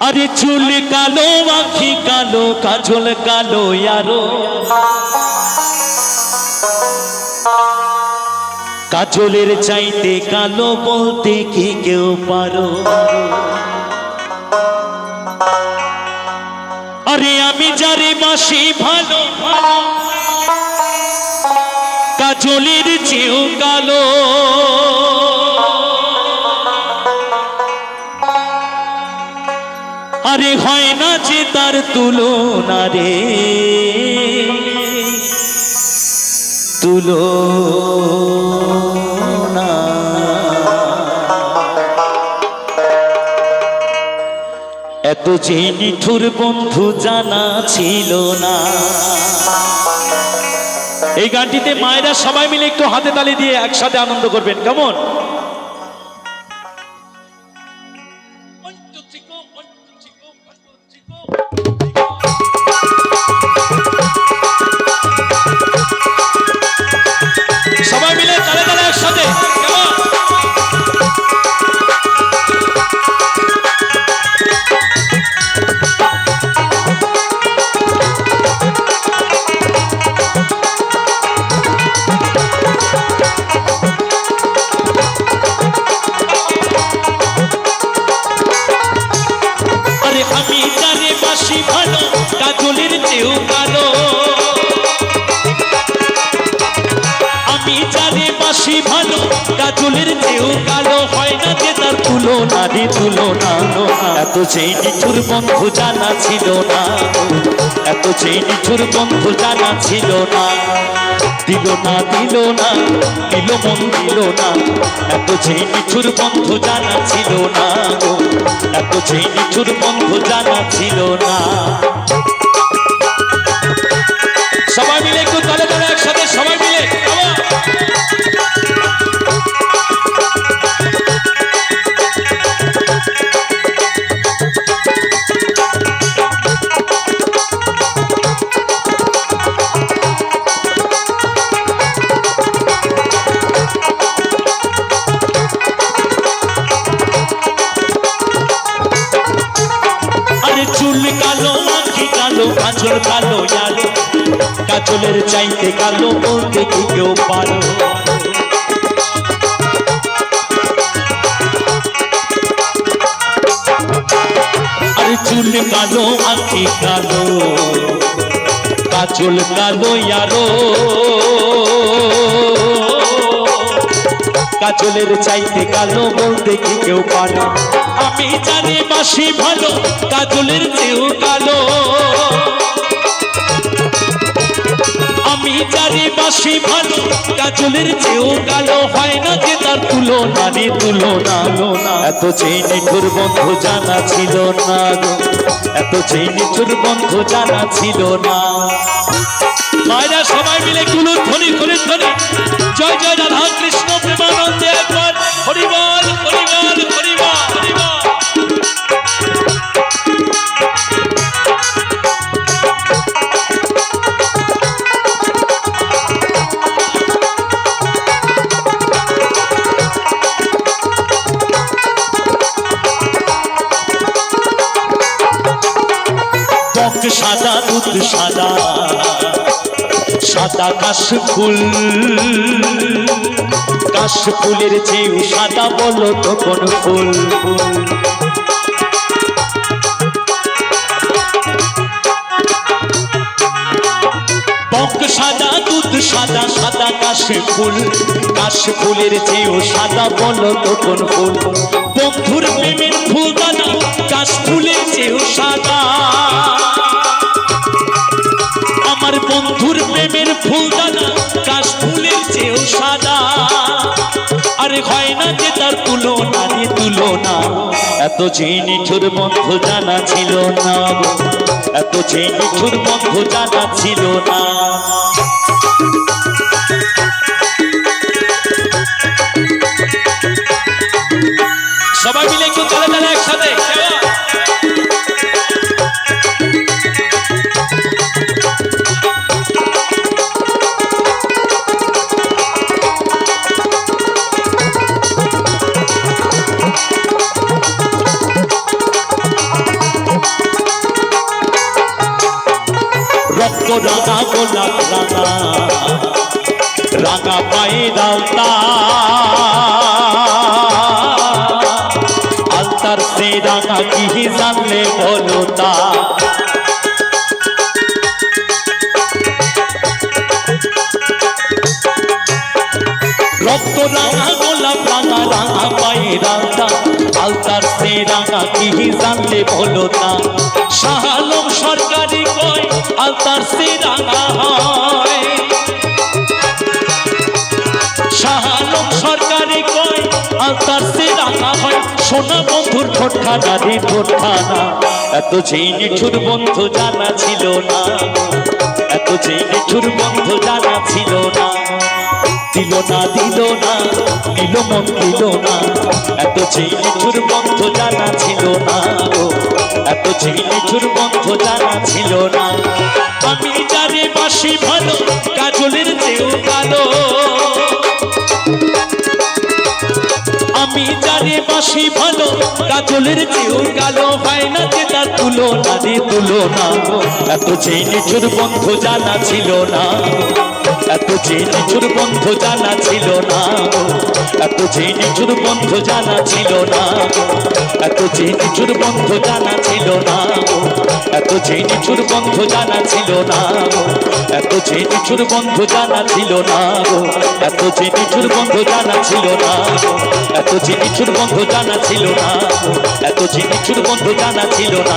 আরে চুল কালো, আখি কালো, কাজল কালো, ইয়ারো। কাজলের চাইতে কালো বলতে কি কেউ পারো? আরে আমি যারে বাসি ভালো ভালো। কাজলের চেয়েও কালো। আরে হয় না যে তার তুলনা রে। তুলনা। এত যে নিঠুর বন্ধু জানা ছিল না। এই গানটিতে মায়েরা সবাই মিলে একটু হাতে তালি দিয়ে একসাথে আনন্দ করবেন, কেমন? বাসি ভালো। কাজলের চেয়েও কালো হয় না যে তার তুলনা রে তুলনা এত সেই নিঠুর বন্ধু জানা ছিল না। এত সেই নিঠুর বন্ধু জানা ছিল না। দিল না দিল না, দিল মন দিল না। এত সেই নিঠুর বন্ধু জানা ছিল না এত সেই নিঠুর বন্ধু জানা ছিল না। কাজল কালো ইয়ালো কাজলের চাইতে কালো বলতে কি কেউ পারো? আরে চুল কালো, আখি কালো। কাজল কালো ইয়ারো। কাজলের চাইতে কালো বলতে কি কেউ পারো? আমি জানি বাসি ভালো, কাজলের চেয়েও কালো। আমি জানি বাসি ভালো কাজলের চেয়েও কালো হয় না যে তার তুলনা রে তুলনা এত চেয়ে নিঠুর বন্ধু জানা ছিল না গো। এত চেয়ে নিঠুর বন্ধু জানা ছিল না। মায়েরা সবাই মিলে কুলু ধ্বনি করে ধ্বনি। জয় জয় রাধা কৃষ্ণ প্রেমানন্দে একবার হরিবল। ত্বক সাদা, দুধ সাদা। সাদা কাশ ফুল কাশ ফুলের চেয়েও সাদা বলো তো কোন ফুল? সাদা, দুধ সাদা সাদা কাশ ফুল কাশ ফুলের চেয়েও সাদা বলো তো কোন ফুল? বন্ধুর প্রেমের ফুল দানা কাশ ফুলের চেয়েও সাদা। বন্ধুর প্রেমের ফুল দানা কাশ ফুলের চেয়েও সাদা। আরে হয় না যে তার তুলনা রে তুলনা, এত যে নিঠুর বন্ধু জানা ছিল না এত যে নিঠুর বন্ধু জানা ছিল না। সবাই মিলে একটু তালে তালে একসাথে রাঙা পায়ের আলতা আলতার সে রাঙা কি জানলে বলো তা। রক্ত রাঙা, গোলাপ রাঙা রাঙা পায়ের আলতা আলতার সে রাঙা কি জানলে বলো তা। শাহালম সরকারি কয় আলতার সে রাঙা হয়। সোনা বন্ধুর ঠোঁটখানা রে ঠোঁটখানা। এত যেই নিঠুর বন্ধু জানা ছিল না। এত যেই নিঠুর বন্ধু জানা ছিল না। দিল না দিল না, দিল মন দিল না। এত যেই নিঠুর বন্ধ জানা ছিল না এত যেই নিঠুর বন্ধ জানা ছিল না। আমি জানি বাসি ভালো, কাজলের চেয়েও কালো জানি বাসি ভালো কাজলের চেয়েও কালো হয় না যে তার তুলনা রে তুলনা এত যে নিচুর বন্ধ জানা ছিল না। এত যে নিচুর বন্ধ জানা ছিল না এত যে নিচুর বন্ধ জানা ছিল না এত যে নিচুর বন্ধ জানা ছিল না এত যে নিচুর বন্ধ জানা ছিল না এত যে নিচুর বন্ধ জানা ছিল না এত যে নিচুর বন্ধ জানা ছিল না এত যে নিচুর বন্ধ জানা ছিল না এত যে নিচুর বন্ধ জানা ছিল না